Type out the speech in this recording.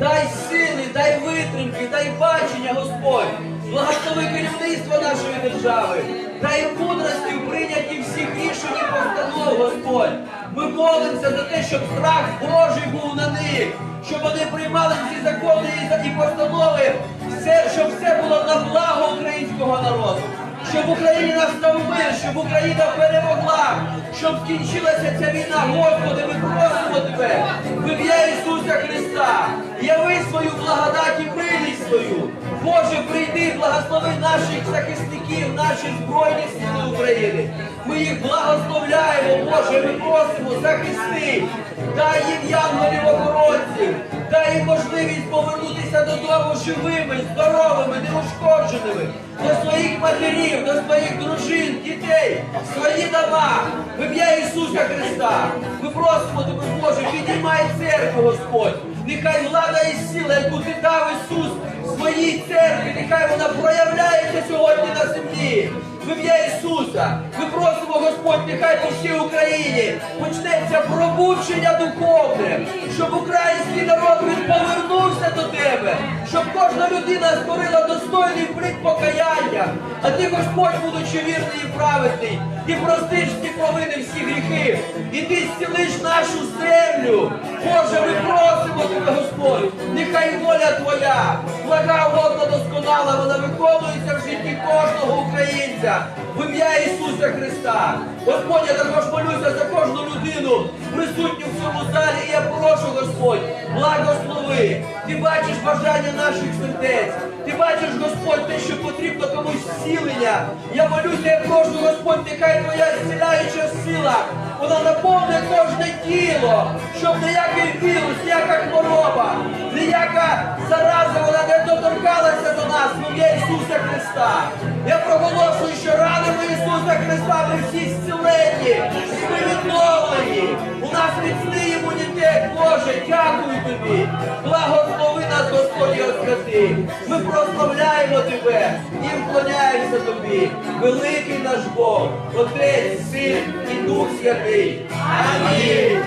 дай сили, дай витримки, дай бачення, Господь. Благослови керівництво нашої держави, дай мудрості в прийнятті всіх рішень і постанов, Господь. Ми молимося за те, щоб страх Божий був на них, щоб вони приймали ці закони і постанови, все, щоб все було на благо українського народу. Щоб в Україні настав мир, щоб Україна перемогла, щоб скінчилася ця війна, Господи, ми просимо Тебе, милість. Боже, прийди, благослови наших захисників, наші Збройні Сили України. Ми їх благословляємо, Боже, ми просимо, захисти, дай їм янголів охоронців, дай їм можливість повернутися додому живими, здоровими, неушкодженими, до своїх матерів, до своїх дружин, дітей, свої дома, в ім'я Ісуса Христа. Ми просимо тебе, Боже, підіймай церкву, Господь. Нехай влада і сила, яку ти дав Ісус своїй церкві, нехай вона проявляється сьогодні на землі. В ім'я Ісуса. Ми просимо, Господь, нехай по всій Україні почнеться пробудження духовне, щоб український народ повернувся до тебе, щоб кожна людина створила достойний плід покаяння, а ти, Господь, будучи вірний і праведний, ти простиш всі провини, всі гріхи, і ти зцілиш нашу землю. Боже, ми просимо тебе, Господь, нехай воля Твоя, блага угодно досконала, вона виконується в житті кожного українця. В ім'я Ісуса Христа. Господь, я також молюся за кожну людину, присутню в цьому залі, і я прошу, Господь, благослови. Ти бачиш бажання наших сердець. Ти бачиш, Господь, те, що потрібно комусь зцілення. Я молюся, я прошу, Господь, нехай твоя зціляюча сила, вона наповнює кожне тіло, щоб ніякий вірус, ніяка хвороба, ніяка зараза вона не доторкалася до нас в ім'я Ісуса Христа. Я проголошую, що ранами Ісуса Христа ми всі зцілені, ми відновлені. У нас міцний імунітет, Боже, дякую тобі. Господь святий. Ми прославляємо Тебе і вклоняємося Тобі. Великий наш Бог, Отець, Син і Дух Святий. Амінь.